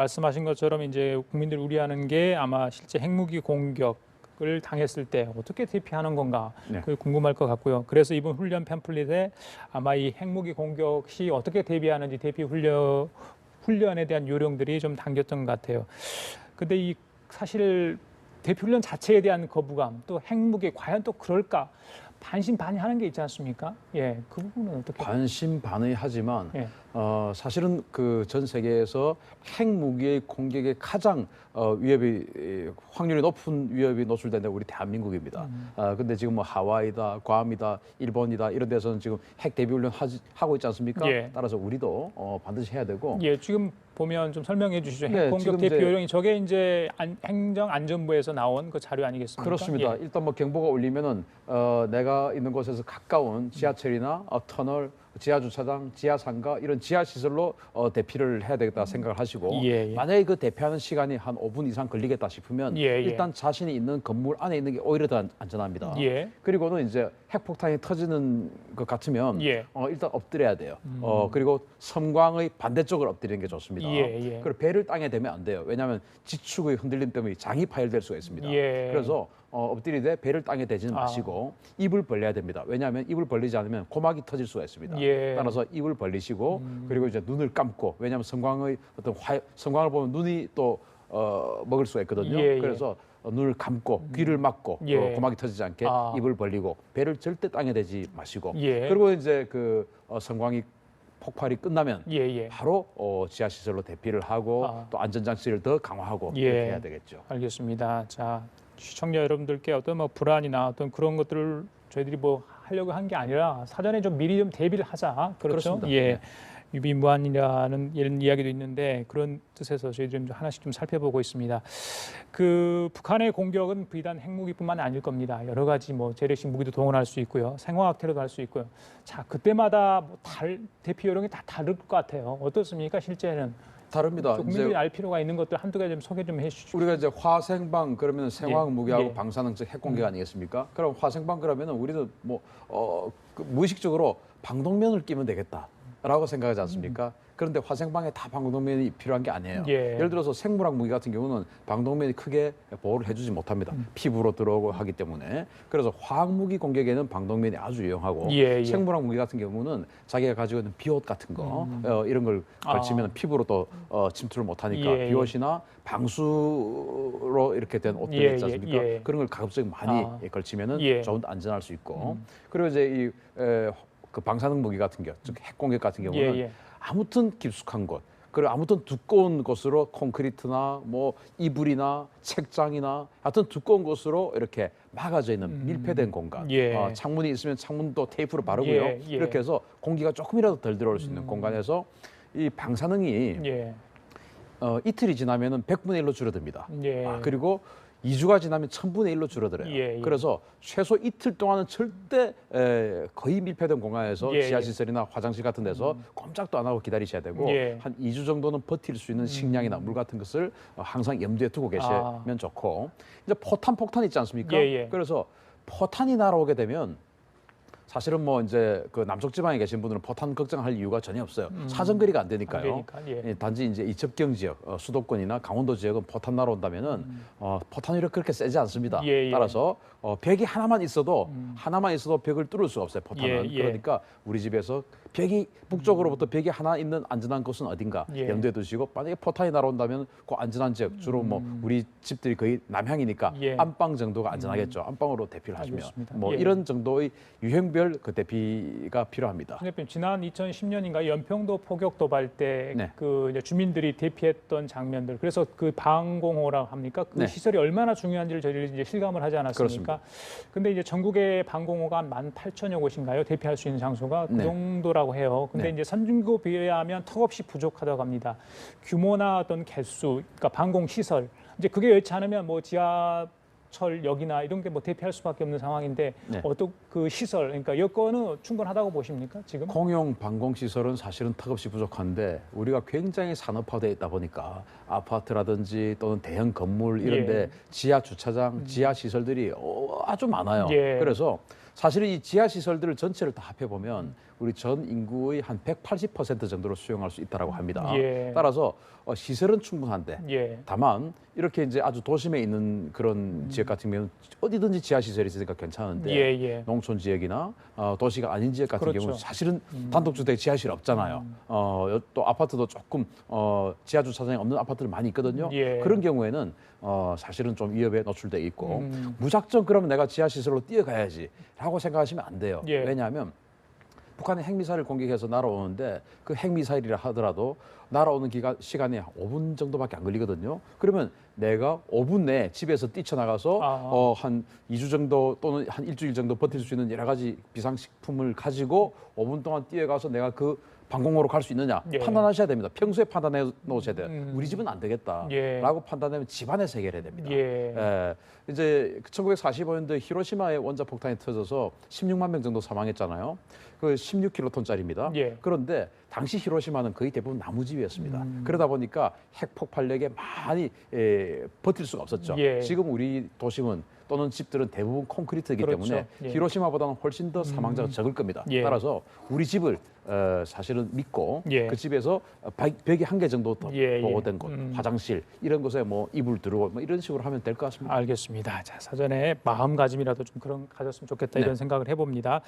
말씀하신 것처럼 이제 국민들이 우려하는 게 아마 실제 핵무기 공격 을 당했을 때 어떻게 대피하는 건가 네. 그게 궁금할 것 같고요. 그래서 이번 훈련 팸플릿에 아마 이 핵무기 공격 시 어떻게 대비하는지 대피 훈련 훈련에 대한 요령들이 좀 담겼던 것 같아요. 근데 이 사실 대피 훈련 자체에 대한 거부감 또 핵무기 과연 또 그럴까 반신반의하는 게 있지 않습니까? 예, 그 부분은 어떻게? 반신반의 하지만 예. 어, 사실은 그 전 세계에서 핵무기의 공격에 가장 어, 위협이 에, 확률이 높은 위협이 노출된 데가 우리 대한민국입니다. 음. 아 근데 지금 뭐 하와이다, 괌이다, 일본이다 이런 데서는 지금 핵 대비 훈련 하지, 하고 있지 않습니까? 예. 따라서 우리도 어, 반드시 해야 되고 예, 지금 보면 좀 설명해 주시죠. 네, 핵 공격 지금 대피 이제- 요령이 저게 이제 안- 행정안전부에서 나온 그 자료 아니겠습니까? 그렇습니다. 예. 일단 뭐 경보가 울리면은 어, 내가 있는 곳에서 가까운 지하철이나 어, 터널, 지하 주차장, 지하 상가 이런 지하 시설로 어, 대피를 해야 되겠다 생각을 하시고 예, 예. 만약에 그 대피하는 시간이 한 5분 이상 걸리겠다 싶으면 예, 예. 일단 자신이 있는 건물 안에 있는 게 오히려 더 안- 안전합니다. 예. 그리고는 이제 핵폭탄이 터지는 것 같으면 예. 음. 어, 일단 엎드려야 돼요. 어, 그리고 섬광의 반대쪽으로 엎드리는 게 좋습니다. 예, 예. 그리고 배를 땅에 대면 안 돼요. 왜냐하면 지축의 흔들림 때문에 장이 파열될 수가 있습니다. 예. 그래서 어, 엎드리되 배를 땅에 대지는 아. 마시고 입을 벌려야 됩니다. 왜냐하면 입을 벌리지 않으면 고막이 터질 수가 있습니다. 예. 음. 따라서 입을 벌리시고 그리고 이제 눈을 감고 왜냐하면 성광의 어떤 화, 성광을 보면 눈이 또 어, 먹을 수가 있거든요. 예, 예. 그래서 어, 눈을 감고 귀를 막고 예. 어, 고막이 터지지 않게 아. 입을 벌리고 배를 절대 땅에 대지 마시고 예. 그리고 이제 그 어, 성광이 폭발이 끝나면 예, 예. 바로 어, 지하 시설로 대피를 하고 아. 또 안전 장치를 더 강화하고 예. 이렇게 해야 되겠죠. 알겠습니다. 자, 시청자 여러분들께 어떤 뭐 불안이나 어떤 그런 것들을 저희들이 뭐 하려고 한 게 아니라 사전에 좀 미리 좀 대비를 하자. 그렇죠? 그렇습니다. 예. 네. 유비무한이라는 이런 이야기도 있는데 그런 뜻에서 저희들이 좀 하나씩 좀 살펴보고 있습니다. 그 북한의 공격은 비단 핵무기뿐만 아닐 겁니다. 여러 가지 뭐 재래식 무기도 동원할 수 있고요. 생화학 테러도 할 수 있고요. 자, 그때마다 뭐 달, 대피 요령이 다 다를 것 같아요. 어떻습니까? 실제는 다릅니다. 국민들이 알 필요가 있는 것들 한두 가지 좀 소개 좀 해주시죠. 우리가 이제 화생방 그러면 생화학 예. 무기하고 예. 방사능 즉 핵공격 아니겠습니까? 그럼 화생방 그러면은 우리도 뭐 어, 그 무의식적으로 방독면을 끼면 되겠다 라고 생각하지 않습니까? 그런데 화생방에 다 방독면이 필요한 게 아니에요. 예. 예를 들어서 생물학 무기 같은 경우는 방독면이 크게 보호를 해주지 못합니다. 음. 피부로 들어오고 하기 때문에 그래서 화학 무기 공격에는 방독면이 아주 유용하고 예, 예. 생물학 무기 같은 경우는 자기가 가지고 있는 비옷 같은 거 어, 이런 걸 아. 걸치면 피부로 또 어, 침투를 못하니까 예, 예. 비옷이나 방수로 이렇게 된 옷들 예, 있지 예, 않습니까? 예. 그런 걸 가급적 많이 아. 걸치면은 예. 좀더 안전할 수 있고 그리고 이제 이 에, 그 방사능 무기 같은 경우, 즉 핵공격 같은 경우는 예, 예. 아무튼 깊숙한 곳, 그리고 아무튼 두꺼운 곳으로 콘크리트나 뭐 이불이나 책장이나 하여튼 두꺼운 곳으로 이렇게 막아져 있는 밀폐된 공간. 음. 예. 어, 창문이 있으면 창문도 테이프로 바르고요. 예, 예. 이렇게 해서 공기가 조금이라도 덜 들어올 수 있는 공간에서 이 방사능이 예. 어, 이틀이 지나면은 100분의 1로 줄어듭니다. 예. 아, 그리고 2주가 지나면 1000분의 1로 줄어들어요. 예, 예. 그래서 최소 이틀 동안은 절대 에, 거의 밀폐된 공간에서 예, 지하시설이나 화장실 같은 데서 꼼짝도 안 하고 기다리셔야 되고 예. 한 2주 정도는 버틸 수 있는 식량이나 물 같은 것을 어, 항상 염두에 두고 계시면 아. 좋고 이제 포탄 폭탄 있지 않습니까? 예, 예. 그래서 포탄이 날아오게 되면 사실은 뭐 이제 그 남쪽 지방에 계신 분들은 포탄 걱정할 이유가 전혀 없어요. 사정거리가 안 되니까요. 음. 안 되니까, 예. 예, 단지 이제 이첩경 지역, 어, 수도권이나 강원도 지역은 포탄 날아온다면은 어, 포탄이 그렇게 세지 않습니다. 음. 예, 예. 따라서 어, 벽이 하나만 있어도 하나만 있어도 벽을 뚫을 수가 없어요. 포탄은. 예, 예. 그러니까 우리 집에서 벽이 북쪽으로부터 벽이 하나 있는 안전한 곳은 어딘가 예. 염두에 두시고 만약에 포탄이 날아온다면 그 안전한 지역 주로 뭐 우리 집들이 거의 남향이니까 음. 예. 안방 정도가 안전하겠죠. 안방으로 대피를 하시면. 뭐 예. 이런 정도의 유형별 그 대피가 필요합니다. 신 대표님 지난 2010년인가 연평도 포격 도발 때 네. 그 주민들이 대피했던 장면들 그래서 그 방공호라고 합니까 그 네. 시설이 얼마나 중요한지를 저희들이 이제 실감을 하지 않았습니까? 근데 이제 전국의 방공호가 한 18,000여 곳인가요? 대피할 수 있는 장소가 그 네. 정도라고 해요. 근데 네. 이제 선진국 비교하면 턱없이 부족하다고 합니다. 규모나 어떤 개수, 그러니까 방공 시설 이제 그게 여의치 않으면 뭐 지하 철역이나 이런 게 뭐 대피할 수밖에 없는 상황인데 네. 어떤 그 시설 그러니까 여건은 충분하다고 보십니까 지금? 공용 방공 시설은 사실은 턱없이 부족한데 우리가 굉장히 산업화되어 있다 보니까 아파트라든지 또는 대형 건물 이런데 예. 음. 지하 주차장, 지하 시설들이 어, 아주 많아요. 예. 그래서 사실은 이 지하 시설들을 전체를 다 합해 보면 우리 전 인구의 한 180% 정도로 수용할 수 있다라고 합니다. 예. 따라서 어, 시설은 충분한데 예. 다만 이렇게 이제 아주 도심에 있는 그런 음. 지역 같은 경우는 어디든지 지하 시설이 있으니까 괜찮은데 예, 예. 농촌 지역이나 어, 도시가 아닌 지역 같은 그렇죠. 경우는 사실은 단독주택 지하실 없잖아요. 음. 어, 또 아파트도 조금 어, 지하 주차장이 없는 아파트들 많이 있거든요. 예. 그런 경우에는 어, 사실은 좀 위협에 노출돼 있고 음. 무작정 그러면 내가 지하 시설로 뛰어가야지 라고 생각하시면 안 돼요. 예. 왜냐하면 북한이 핵미사일을 공격해서 날아오는데 그 핵미사일이라 하더라도 날아오는 기간 시간이 한 5분 정도밖에 안 걸리거든요. 그러면 내가 5분 내에 집에서 뛰쳐나가서 아. 어, 한 2주 정도 또는 한 일주일 정도 버틸 수 있는 여러 가지 비상식품을 가지고 5분 동안 뛰어가서 내가 그 방공호로 갈 수 있느냐 예. 판단하셔야 됩니다. 평소에 판단해 놓으셔야 돼요. 음. 우리 집은 안 되겠다라고 예. 판단하면 집안에서 해결해야 됩니다. 예. 예, 이제 1945년도에 히로시마에 원자 폭탄이 터져서 16만 명 정도 사망했잖아요. 그 16킬로톤짜리입니다. 예. 그런데 당시 히로시마는 거의 대부분 나무집이었습니다. 음. 그러다 보니까 핵 폭발력에 많이 에, 버틸 수가 없었죠. 예. 지금 우리 도심은 또는 집들은 대부분 콘크리트이기 그렇죠. 때문에 예. 히로시마보다는 훨씬 더 사망자가 음. 적을 겁니다. 예. 따라서 우리 집을 어, 사실은 믿고 예. 그 집에서 벽- 벽이 한 개 정도 더 예, 예. 보호된 곳, 음. 화장실 이런 곳에 뭐 이불 두르고 뭐 이런 식으로 하면 될 것 같습니다. 알겠습니다. 자, 사전에 마음가짐이라도 좀 그런 가졌으면 좋겠다 네. 이런 생각을 해봅니다.